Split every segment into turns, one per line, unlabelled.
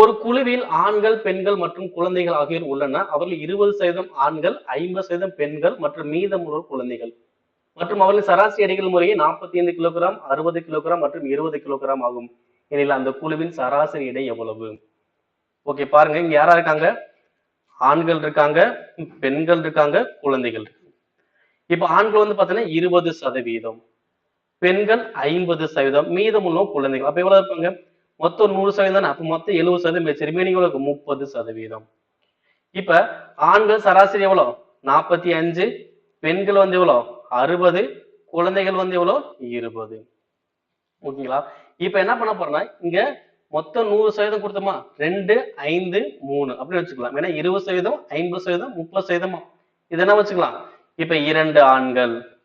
ஒரு குழுவில் ஆண்கள் பெண்கள் மற்றும் குழந்தைகள் ஆகியோர் உள்ளனர். அவர்கள் இருபது சதவீதம் ஆண்கள் ஐம்பது சதவீதம் பெண்கள் மற்றும் மீதமுள்ளோர் குழந்தைகள். மற்றும் அவர்களின் சராசரி எடைகள் முறையே நாற்பத்தி ஐந்து கிலோகிராம் அறுபது கிலோகிராம் மற்றும் இருபது கிலோகிராம் ஆகும். எனில் அந்த குழுவின் சராசரி எடை எவ்வளவு? ஓகே பாருங்க. இங்க யாரா இருக்காங்க? ஆண்கள் இருக்காங்க பெண்கள் இருக்காங்க குழந்தைகள் இப்ப ஆண்கள் வந்து பாத்தீங்கன்னா இருபது சதவீதம் பெண்கள் ஐம்பது சதவீதம் மீதமுள்ள குழந்தைகள். அப்ப எவ்வளவு இருப்பாங்க? மொத்தம் நூறு சதவீதம் தானே? மொத்தம் எழுபது சதவீதம் பேச்சு ரிமைனிங் முப்பது சதவீதம். இப்ப ஆண்கள் சராசரி எவ்வளவு? நாற்பத்தி அஞ்சு. பெண்கள் வந்து எவ்வளவு? அறுபது. குழந்தைகள் வந்து எவ்வளவு? இருபது. ஓகேங்களா? இப்ப என்ன பண்ண போறோம்னா இங்க மொத்தம் நூறு சதவீதம் கொடுத்தோமா? ரெண்டு ஐந்து மூணு. அப்படின்னு வச்சுக்கலாம். ஏன்னா இருபது சதவீதம் ஐம்பது சதவீதம் முப்பது சதவீதம்? இதெல்லாம் வச்சுக்கலாம்? இப்ப இரண்டு ஆண்கள்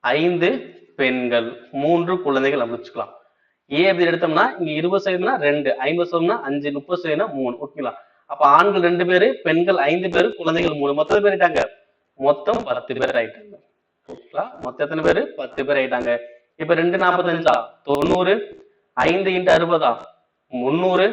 ஐந்து பெண்கள் மூன்று குழந்தைகள் அப்படி வச்சுக்கலாம். ஏ அப்படி எடுத்தோம்னா இங்க இருபது சதவீதம்னா ரெண்டு ஐம்பது சதவீதம்னா அஞ்சு முப்பது சதவீதம்னா மூணு. ஓகேங்களா? அப்ப ஆண்கள் ரெண்டு பேரு பெண்கள் ஐந்து பேரு குழந்தைகள் மூணு. மொத்தம் பேர் ஆயிட்டாங்க? மொத்தம் பத்து பேர் ஆயிட்டாங்க. ஓகேங்களா? மொத்தம் எத்தனை பேரு? பத்து பேர் ஆயிட்டாங்க. இப்ப ரெண்டு நாற்பத்தஞ்சா தொண்ணூறு. ஐந்து இன்ட்டு அறுபதா? முந்நூறு.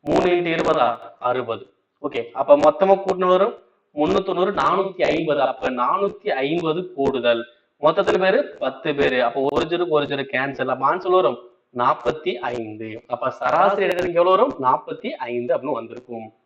மூணு இன்ட்டு இருபதா? அறுபது. ஓகே. அப்ப மொத்தமா கூட்டினு வரும் முன்னூத்தொண்ணூறு நானூத்தி ஐம்பது. அப்ப நானூத்தி ஐம்பது கூடுதல். மொத்தத்துல பேரு? பத்து பேரு. அப்ப ஒரு ஜீரோக்கு ஒரு ஜீரோ கேன்சல் அப்ப ஆன்சல் வரும். நாற்பத்தி ஐந்து. அப்ப சராசரி எடை எவ்வளவு வரும்? நாற்பத்தி ஐந்து அப்படின்னு வந்திருக்கும்.